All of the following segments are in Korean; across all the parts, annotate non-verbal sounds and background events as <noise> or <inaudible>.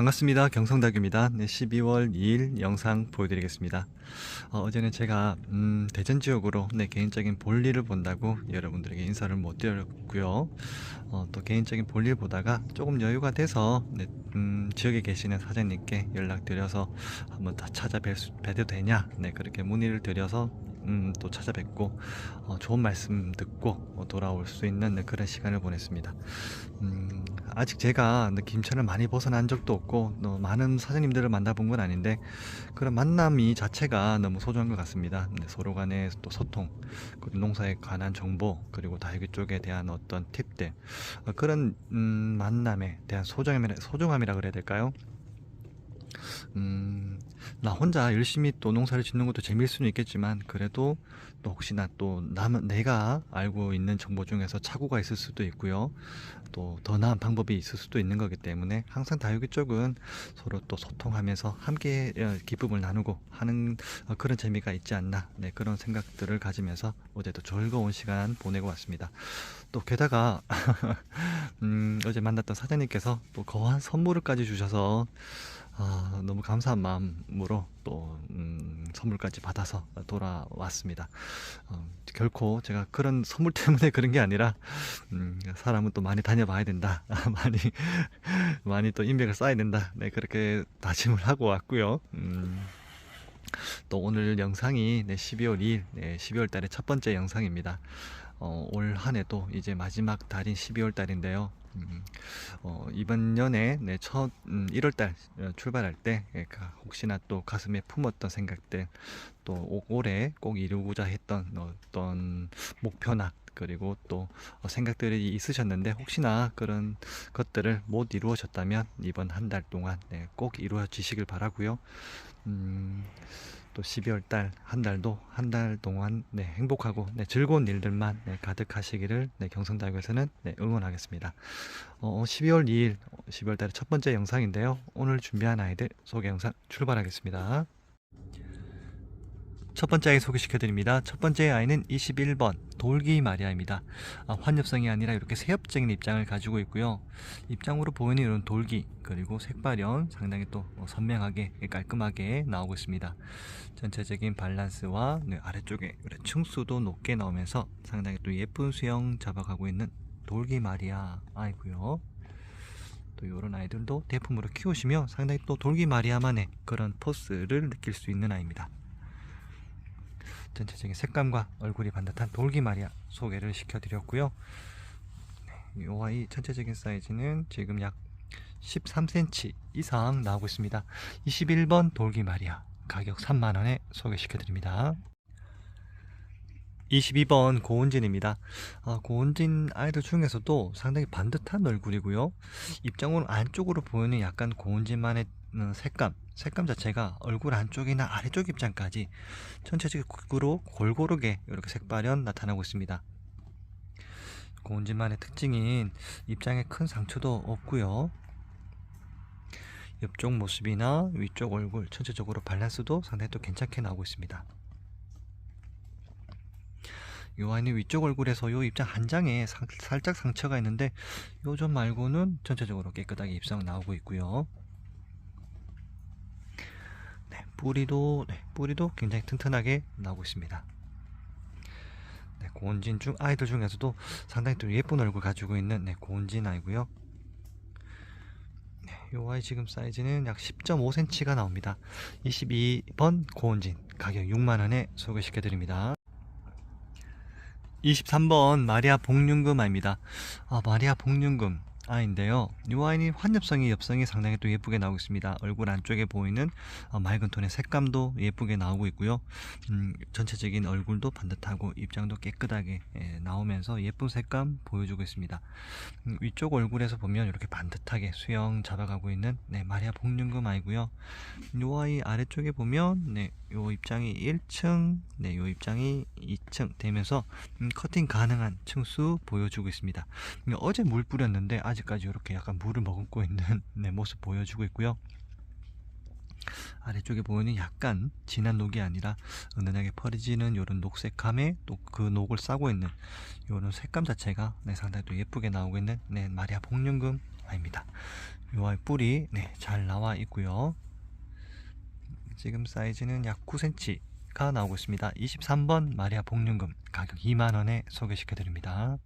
반갑습니다. 경성닭입니다. 네, 12월 2일 영상 보여드리겠습니다. 어, 제는 제가 음, 대전 지역으로 네, 개인적인 볼일을 본다고 여러분들에게 인사를 못 드렸고요. 어, 또 개인적인 볼일 보다가 조금 여유가 돼서 네, 음, 지역에 계시는 사장님께 연락드려서 한번 다 찾아뵈도 되냐 네, 그렇게 문의를 드려서 음, 또 찾아뵙고 어, 좋은 말씀 듣고 어, 돌아올 수 있는 네, 그런 시간을 보냈습니다. 음, 아직 제가 네, 김천을 많이 벗어난 적도 없고 또 많은 사장님들을 만나본 건 아닌데 그런 만남이 자체가 너무 소중한 것 같습니다. 네, 서로 간의 또 소통, 그리고 농사에 관한 정보, 그리고 다육이 쪽에 대한 어떤 팁들 어, 그런 음, 만남에 대한 소중함이라, 소중함이라 그래야 될까요? 음, 나 혼자 열심히 또 농사를 짓는 것도 재미일 수는 있겠지만 그래도 또 혹시나 또 남, 내가 알고 있는 정보 중에서 착오가 있을 수도 있고요. 또 더 나은 방법이 있을 수도 있는 거기 때문에 항상 다육이 쪽은 서로 또 소통하면서 함께 어, 기쁨을 나누고 하는 어, 그런 재미가 있지 않나 네, 그런 생각들을 가지면서 어제도 즐거운 시간 보내고 왔습니다. 또 게다가 <laughs> 음, 어제 만났던 사장님께서 또 거한 선물을까지 주셔서 아, 너무 감사한 마음으로 또 음, 선물까지 받아서 돌아왔습니다. 어, 결코 제가 그런 선물 때문에 <laughs> 그런 게 아니라 음, 사람은 또 많이 다녀봐야 된다. <laughs> 많이 많이 또 인맥을 쌓아야 된다. 네 그렇게 다짐을 하고 왔고요. 음, 또 오늘 영상이 네, 12월 2일, 네, 12월 달의 첫 번째 영상입니다. 어, 올 한해도 이제 마지막 달인 12월 달인데요. 음, 어, 이번 년에 네, 첫 음, 1월달 어, 출발할 때 예, 가- 혹시나 또 가슴에 품었던 생각들 또 오- 올해 꼭 이루고자 했던 어떤 목표나 그리고 또 어, 생각들이 있으셨는데 혹시나 그런 것들을 못 이루어졌다면 이번 한 달 동안 네, 꼭 이루어지시길 바라고요. 음, 또 12월 달 한 달도 한 달 동안 네, 행복하고 네, 즐거운 일들만 네, 가득하시기를 네, 경성다육에서는 네, 응원하겠습니다. 어, 12월 2일 12월 달의 첫 번째 영상인데요. 오늘 준비한 아이들 소개 영상 출발하겠습니다. 첫 번째 아이 소개시켜드립니다. 첫 번째 아이는 21번 돌기 마리아입니다. 아, 환엽성이 아니라 이렇게 세엽적인 입장을 가지고 있고요. 입장으로 보이는 이런 돌기 그리고 색발연 상당히 또 어, 선명하게 깔끔하게 나오고 있습니다. 전체적인 밸런스와 네, 아래쪽에 층수도 높게 나오면서 상당히 또 예쁜 수영 잡아가고 있는 돌기 마리아 아이고요. 또 이런 아이들도 대품으로 키우시면 상당히 또 돌기 마리아만의 그런 포스를 느낄 수 있는 아이입니다. 전체적인 색감과 얼굴이 반듯한 돌기 마리아 소개를 시켜드렸고요. 네, 이 아이 전체적인 사이즈는 지금 약 13cm 이상 나오고 있습니다. 21번 돌기 마리아 가격 3만원에 소개시켜드립니다. 22번 고은진입니다. 아, 고은진 아이들 중에서도 상당히 반듯한 얼굴이고요. 입장으로 안쪽으로 보이는 약간 고은진만의 음, 색감, 색감 자체가 얼굴 안쪽이나 아래쪽 입장까지 전체적으로 골고루게 이렇게 색발연 나타나고 있습니다. 고은진만의 특징인 입장에 큰 상처도 없고요. 옆쪽 모습이나 위쪽 얼굴 전체적으로 밸런스도 상당히 또 괜찮게 나오고 있습니다. 요 아이는 위쪽 얼굴에서 요 입장 한 장에 상- 살짝 상처가 있는데 요점 말고는 전체적으로 깨끗하게 입상 나오고 있고요. 네, 뿌리도 네, 뿌리도 굉장히 튼튼하게 나오고 있습니다. 네, 고은진 중 아이들 중에서도 상당히 또 예쁜 얼굴 가지고 있는 네, 고은진 아이고요. 네, 요 아이 지금 사이즈는 약 10.5cm가 나옵니다. 22번 고은진 가격 6만 원에 소개시켜 드립니다. 23번 마리아 복륜금 아입니다. 아, 마리아 복륜금 아인데요. 이 아이는 환엽성이 엽성이 상당히 또 예쁘게 나오고 있습니다. 얼굴 안쪽에 보이는 어, 맑은 톤의 색감도 예쁘게 나오고 있고요. 음, 전체적인 얼굴도 반듯하고 입장도 깨끗하게 예, 나오면서 예쁜 색감 보여주고 있습니다. 음, 위쪽 얼굴에서 보면 이렇게 반듯하게 수영 잡아가고 있는 네, 마리아 복륜금 아이고요. 이 아이 아래쪽에 보면 네, 요 입장이 1층, 네, 요 입장이 2층 되면서 음, 커팅 가능한 층수 보여주고 있습니다. 음, 어제 물 뿌렸는데 아직 까지 이렇게 약간 물을 머금고 있는 <laughs> 네, 모습 보여주고 있고요. 아래쪽에 보이는 약간 진한 녹이 아니라 은은하게 퍼지는 이런 녹색감에 또 그 녹을 싸고 있는 이런 색감 자체가 네, 상당히 또 예쁘게 나오고 있는 네, 마리아 복륜금 아입니다. 요 아이 뿌리 네, 잘 나와 있고요. 지금 사이즈는 약 9cm가 나오고 있습니다. 23번 마리아 복륜금 가격 2만원에 소개시켜 드립니다.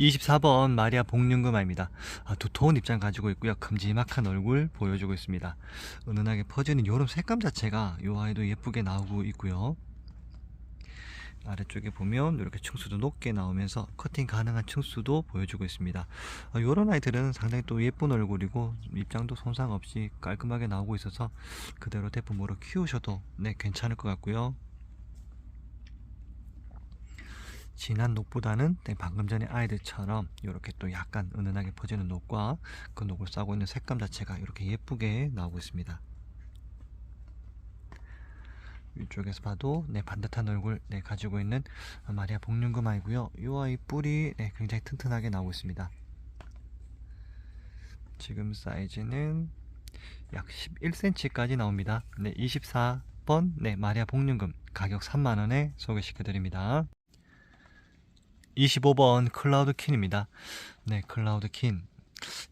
24번 마리아 복륜금아입니다. 아, 두터운 입장 가지고 있고요. 큼지막한 얼굴 보여주고 있습니다. 은은하게 퍼지는 요런 색감 자체가 요 아이도 예쁘게 나오고 있고요. 아래쪽에 보면 이렇게 층수도 높게 나오면서 커팅 가능한 층수도 보여주고 있습니다. 아, 요런 아이들은 상당히 또 예쁜 얼굴이고 입장도 손상 없이 깔끔하게 나오고 있어서 그대로 대품으로 키우셔도 네 괜찮을 것 같고요. 진한 녹보다는 네, 방금 전에 아이들처럼 이렇게 또 약간 은은하게 퍼지는 녹과 그 녹을 싸고 있는 색감 자체가 이렇게 예쁘게 나오고 있습니다. 위쪽에서 봐도 네, 반듯한 얼굴 네, 가지고 있는 마리아 복륜금 아이고요. 이 아이 뿔이 네, 굉장히 튼튼하게 나오고 있습니다. 지금 사이즈는 약 11cm까지 나옵니다. 네, 24번 네, 마리아 복륜금 가격 3만원에 소개시켜 드립니다. 25번 클라우드 킨입니다. 네, 클라우드 킨.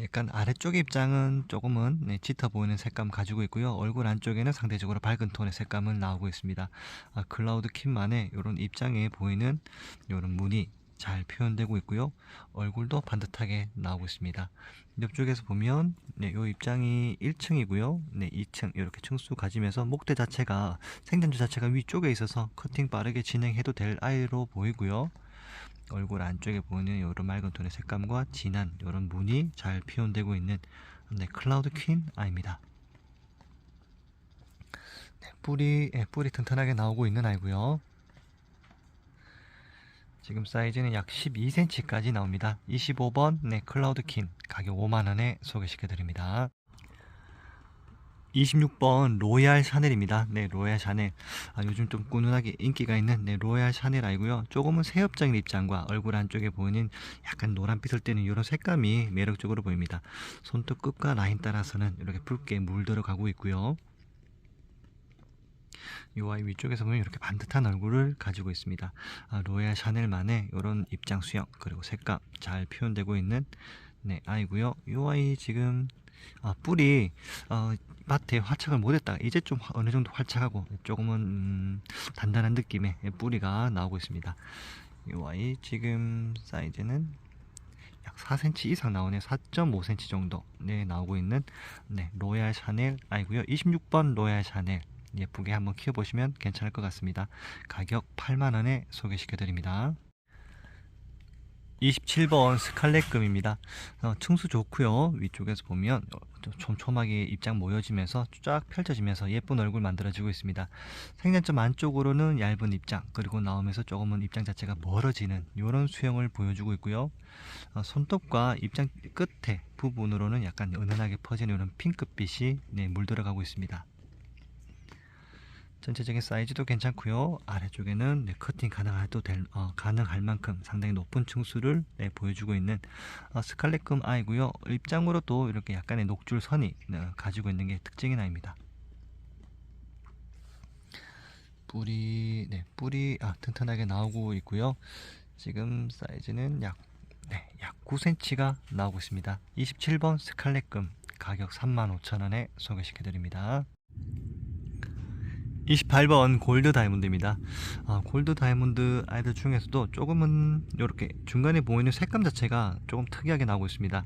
약간 아래쪽 입장은 조금은 네, 짙어 보이는 색감 가지고 있고요. 얼굴 안쪽에는 상대적으로 밝은 톤의 색감은 나오고 있습니다. 아, 클라우드 킨만의 이런 입장에 보이는 이런 무늬 잘 표현되고 있고요. 얼굴도 반듯하게 나오고 있습니다. 옆쪽에서 보면 네, 요 입장이 1층이고요. 네, 2층 이렇게 층수 가지면서 목대 자체가 생전주 자체가 위쪽에 있어서 커팅 빠르게 진행해도 될 아이로 보이고요. 얼굴 안쪽에 보이는 이런 맑은 톤의 색감과 진한 이런 무늬 잘 표현되고 있는 네, 클라우드 퀸 아입니다. 네, 뿌리 예, 뿌리 튼튼하게 나오고 있는 아이고요. 지금 사이즈는 약 12cm까지 나옵니다. 25번 네, 클라우드 킨 가격 5만원에 소개시켜 드립니다. 26번 로얄 샤넬입니다. 네, 로얄 샤넬. 아, 요즘 좀 꾸준하게 인기가 있는 네, 로얄 샤넬 아이고요. 조금은 새업적인 입장과 얼굴 안쪽에 보이는 약간 노란빛을 띠는 이런 색감이 매력적으로 보입니다. 손톱 끝과 라인 따라서는 이렇게 붉게 물들어 가고 있고요. 이 아이 위쪽에서 보면 이렇게 반듯한 얼굴을 가지고 있습니다. 아, 로얄 샤넬만의 이런 입장 수영 그리고 색감 잘 표현되고 있는 네, 아이고요. 이 아이 지금 아, 뿔이 어, 밭에 활착을 못했다. 이제 좀 어느 정도 활착하고 조금은 음, 단단한 느낌의 뿌리가 나오고 있습니다. 이 아이 지금 사이즈는 약 4cm 이상 나오네 4.5cm 정도 네 나오고 있는 네 로얄 샤넬 아이고요 26번 로얄 샤넬 예쁘게 한번 키워보시면 괜찮을 것 같습니다 가격 8만원에 소개시켜 드립니다 27번 스칼렛금입니다. 어, 층수 좋고요. 위쪽에서 보면 어, 촘촘하게 입장 모여지면서 쫙 펼쳐지면서 예쁜 얼굴 만들어지고 있습니다. 생년점 안쪽으로는 얇은 입장 그리고 나오면서 조금은 입장 자체가 멀어지는 이런 수영을 보여주고 있고요. 어, 손톱과 입장 끝에 부분으로는 약간 은은하게 퍼지는 이런 핑크빛이 네, 물들어가고 있습니다. 전체적인 사이즈도 괜찮고요. 아래쪽에는 네, 커팅 가능할도 될, 어, 가능할 만큼 상당히 높은 층수를 네, 보여주고 있는 어, 스칼렛금 아이고요. 입장으로 도 이렇게 약간의 녹줄 선이 네, 가지고 있는 게 특징인 아입니다. 뿌리, 네, 뿌리 아, 튼튼하게 나오고 있고요. 지금 사이즈는 약, 네, 약 9cm가 나오고 있습니다. 27번 스칼렛금 가격 35,000원에 소개시켜 드립니다. 28번 골드 다이몬드입니다. 아, 골드 다이몬드 아이들 중에서도 조금은 이렇게 중간에 보이는 색감 자체가 조금 특이하게 나오고 있습니다.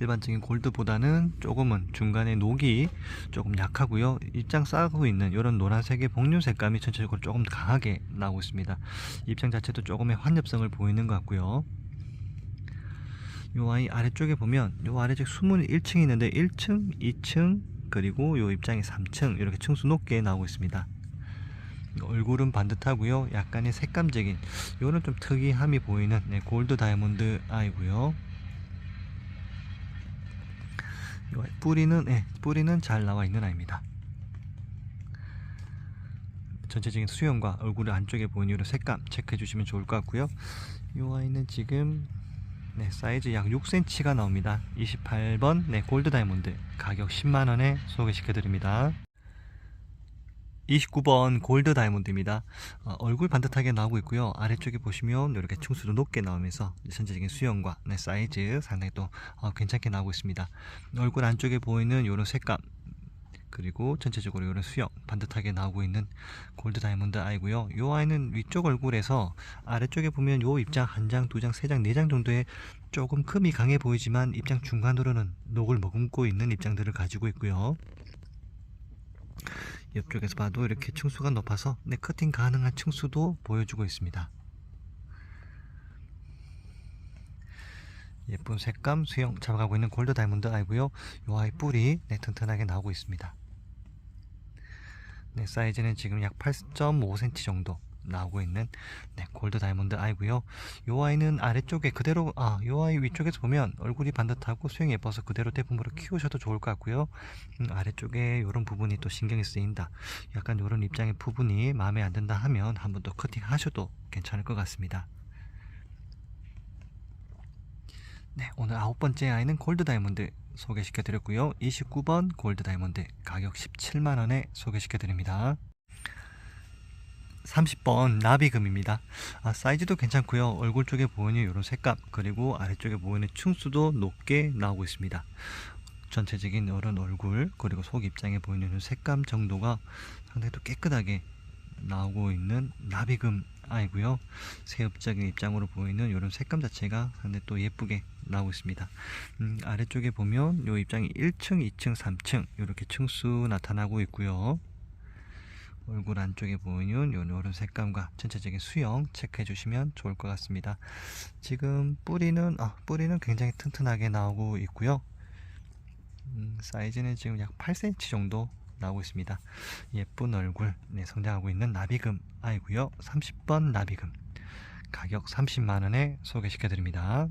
일반적인 골드보다는 조금은 중간에 녹이 조금 약하고요. 입장 싸고 있는 이런 노란색의 복륜 색감이 전체적으로 조금 강하게 나오고 있습니다. 입장 자체도 조금의 환엽성을 보이는 것 같고요. 요 아이 아래쪽에 보면 요 아래쪽 숨은 1층이 있는데 1층, 2층, 그리고 요 입장이 3층 이렇게 층수 높게 나오고 있습니다. 얼굴은 반듯하고요. 약간의 색감적인 요런 좀 특이함이 보이는 네, 골드 다이아몬드 아이고요. 요 뿌리는 네, 뿌리는 잘 나와 있는 아입니다. 전체적인 수영과 얼굴 안쪽에 보이는 색감 체크해 주시면 좋을 것 같고요. 이 아이는 지금 네, 사이즈 약 6cm가 나옵니다. 28번 네, 골드 다이몬드 가격 10만 원에 소개시켜 드립니다. 29번 골드 다이몬드입니다. 어, 얼굴 반듯하게 나오고 있고요. 아래쪽에 보시면 이렇게 충수도 높게 나오면서 전체적인 수영과 네, 사이즈 상당히 또 어, 괜찮게 나오고 있습니다. 얼굴 안쪽에 보이는 이런 색감 그리고 전체적으로 이런 수영 반듯하게 나오고 있는 골드 다이몬드 아이고요. 이 아이는 위쪽 얼굴에서 아래쪽에 보면 요 입장 한 장, 두 장, 세 장, 네 장 정도의 조금 금이 강해 보이지만 입장 중간으로는 녹을 머금고 있는 입장들을 가지고 있고요. 옆쪽에서 봐도 이렇게 층수가 높아서 네, 커팅 가능한 층수도 보여주고 있습니다. 예쁜 색감 수영 잡아가고 있는 골드 다이몬드 아이고요. 요 아이 뿔이 네, 튼튼하게 나오고 있습니다. 네, 사이즈는 지금 약 8.5cm 정도 나오고 있는 네, 골드 다이몬드 아이고요. 요 아이는 아래쪽에 그대로 아, 요 아이 위쪽에서 보면 얼굴이 반듯하고 수영이 예뻐서 그대로 대품으로 키우셔도 좋을 것 같고요. 음, 아래쪽에 이런 부분이 또 신경이 쓰인다. 약간 이런 입장의 부분이 마음에 안 든다 하면 한 번 더 커팅하셔도 괜찮을 것 같습니다. 네, 오늘 아홉 번째 아이는 골드 다이몬드 소개시켜 드렸고요. 29번 골드 다이몬드 가격 17만 원에 소개시켜 드립니다. 30번 나비금입니다. 아, 사이즈도 괜찮고요. 얼굴 쪽에 보이는 이런 색감 그리고 아래쪽에 보이는 층수도 높게 나오고 있습니다. 전체적인 이런 얼굴 그리고 속 입장에 보이는 색감 정도가 상당히 또 깨끗하게 나오고 있는 나비금 아이고요. 새업적인 입장으로 보이는 이런 색감 자체가 상당히 또 예쁘게 나오고 있습니다. 음, 아래쪽에 보면 이 입장이 1층, 2층, 3층 이렇게 층수 나타나고 있고요. 얼굴 안쪽에 보이는 이런 색감과 전체적인 수영 체크해 주시면 좋을 것 같습니다. 지금 뿌리는 아, 뿌리는 굉장히 튼튼하게 나오고 있고요. 음, 사이즈는 지금 약 8cm 정도 나오고 있습니다. 예쁜 얼굴 네, 성장하고 있는 나비금 아이고요. 30번 나비금 가격 30만 원에 소개시켜 드립니다.